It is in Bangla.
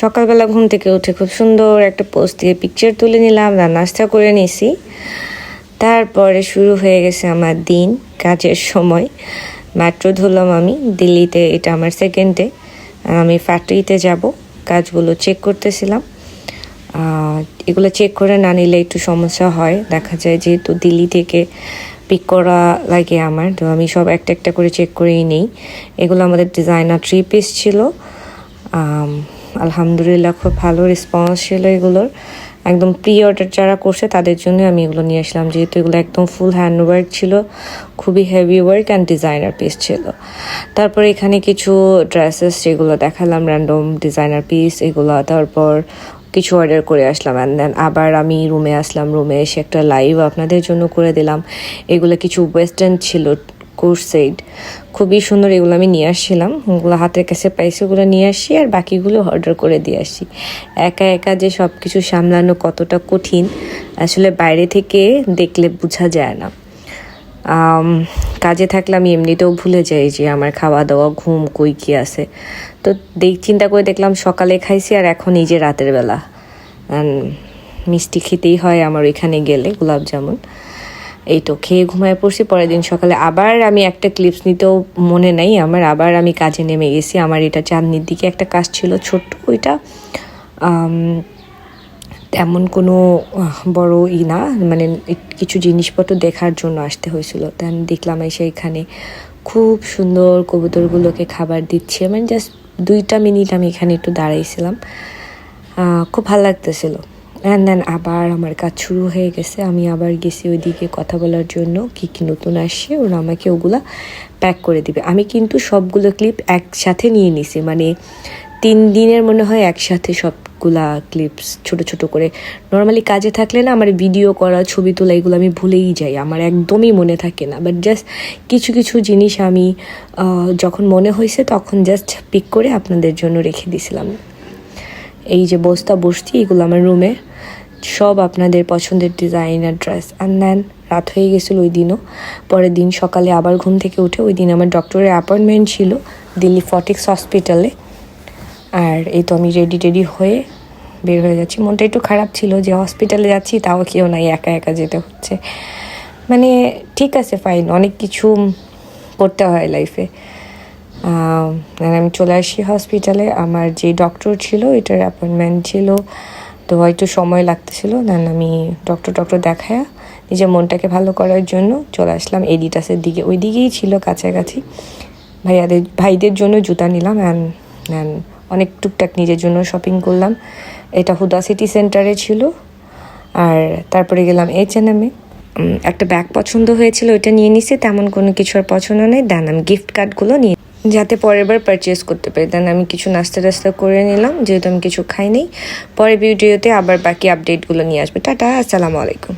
সকালবেলা ঘুম থেকে উঠে খুব সুন্দর একটা পোস্ট দিয়ে পিকচার তুলে নিলাম না নাস্তা করে নিছি। তারপরে শুরু হয়ে গেছে আমার দিন, কাজের সময়। মেট্রো ধরলাম আমি, দিল্লিতে এটা আমার সেকেন্ড ডে আমি ফ্যাক্টরিতে যাব, কাজগুলো চেক করতেছিলাম। এগুলো চেক করে না নিলে একটু সমস্যা হয়, দেখা যায় যেহেতু দিল্লি থেকে পিক করা লাগে আমার, তো আমি সব একটা একটা করে চেক করেই নেই। এগুলো আমাদের ডিজাইনার থ্রি পিস ছিল আলহামদুলিল্লাহ, খুব ভালো রেসপন্স ছিল এগুলোর। একদম প্রি অর্ডার যারা করছে, তাদের জন্য আমি এগুলো নিয়ে আসলাম। যেহেতু এগুলো একদম ফুল হ্যান্ড ওয়ার্ক ছিল, খুবই heavy work and designer piece ছিল। তারপর এখানে কিছু ড্রেসেস যেগুলো দেখালাম র্যান্ডম ডিজাইনার পিস এগুলো। তারপর কিছু অর্ডার করে আসলাম। অ্যান্ড দেন আবার আমি রুমে আসলাম। রুমে এসে একটা লাইভ আপনাদের জন্য করে দিলাম। এগুলো কিছু ওয়েস্টার্ন ছিল কোর্সাইড খুবই সুন্দর এগুলো আমি নিয়ে আসছিলাম। ওগুলো হাতের কাছে পাইছি, ওগুলো নিয়ে আসি আর বাকিগুলো অর্ডার করে দিয়ে আসি। একা একা যে সব কিছু সামলানো কতটা কঠিন, আসলে বাইরে থেকে দেখলে বোঝা যায় না। কাজে থাকলে আমি এমনিতেও ভুলে যাই যে আমার খাওয়া দাওয়া ঘুম কই কি আছে। তো দেখ, চিন্তা করে দেখলাম সকালে খাইছি আর এখন এই যে রাতের বেলা। মিষ্টি খেতেই হয় আমার ওইখানে গেলে, গোলাপ জামুন। এই তো, খেয়ে ঘুমায় পড়ছি, পরের দিন সকালে আবার আমি একটা ক্লিপস নিতেও মনে নাই, আমার আবার আমি কাজে নেমে গেছি, আমার এটা চাঁদনির দিকে একটা কাজ ছিল ছোট্ট ওইটা। তেমন কোনো বড় ই না মানে কিছু জিনিসপত্র দেখার জন্য আসতে হয়েছিল। দেন দেখলাম এসে এখানে খুব সুন্দর কবুতরগুলোকে খাবার দিচ্ছে মানে জাস্ট দুইটা মিনিট আমি এখানে একটু দাঁড়াইছিলাম। খুব ভালো লাগতেছিল। অ্যান্ড দেন আবার আমার কাজ শুরু হয়ে গেছে। আমি আবার গেছি ওইদিকে কথা বলার জন্য। কি, কী নতুন আসছে? ওরা আমাকে ওগুলা প্যাক করে দিবে। আমি কিন্তু সবগুলো ক্লিপ একসাথে নিয়ে নিছি। মানে তিন দিনের মনে হয় একসাথে সবগুলা ক্লিপস ছোট ছোট করে। নর্মালি কাজে থাকলে না আমার ভিডিও করা, ছবি তোলা এগুলো আমি ভুলেই যাই। আমার একদমই মনে থাকে না। বাট জাস্ট কিছু কিছু জিনিস আমি যখন মনে হয়েছে তখন জাস্ট পিক করে আপনাদের জন্য রেখে দিয়েছিলাম এই যে বস্তা বসতি, এগুলো আমার রুমে সব আপনাদের পছন্দের ডিজাইনার ড্রেস অ্যান্ড দেন রাত হয়ে গেছিল ওই দিনও। পরের দিন সকালে আবার ঘুম থেকে উঠে ওই দিন আমার ডক্টরের অ্যাপয়েন্টমেন্ট ছিল দিল্লি ফটিক্স হসপিটালে আর এই তো আমি রেডি টেডি হয়ে বের হয়ে যাচ্ছি। মনটা একটু খারাপ ছিল যে হসপিটালে যাচ্ছি, তাও কেউ নাই, একা একা যেতে হচ্ছে। মানে ঠিক আছে ফাইন অনেক কিছু করতে হয় লাইফে আমি চলে আসি হসপিটালে আমার যে ডক্টর ছিল, এটার অ্যাপয়েন্টমেন্ট ছিল। তো হয়তো সময় লাগতেছিল দেন আমি ডক্টর ডক্টর দেখায় নিজের মনটাকে ভালো করার জন্য চলে আসলাম এডিটাসের দিকে। ওই দিকেই ছিল কাছাকাছি। ভাইয়াদের, ভাইদের জন্য জুতা নিলাম অ্যান্ড অ্যান্ড অনেক টুকটাক নিজের জন্য শপিং করলাম। এটা হুদা সিটি সেন্টারে ছিল। আর তারপরে গেলাম এইচ এন এমে একটা ব্যাগ পছন্দ হয়েছিল, ওইটা নিয়ে নিছি। তেমন কোনো কিছু আর পছন্দ নেই। দেন আমি গিফট কার্ডগুলো নিয়ে যাতে পরের বার পারচেস করতে পারি। দেন আমি কিছু নাস্তা টাস্তা করে নিলাম, যেহেতু আমি কিছু খাই নেই পরে ভিডিওতে আবার বাকি আপডেটগুলো নিয়ে আসবে। টাটা, আসসালামু আলাইকুম।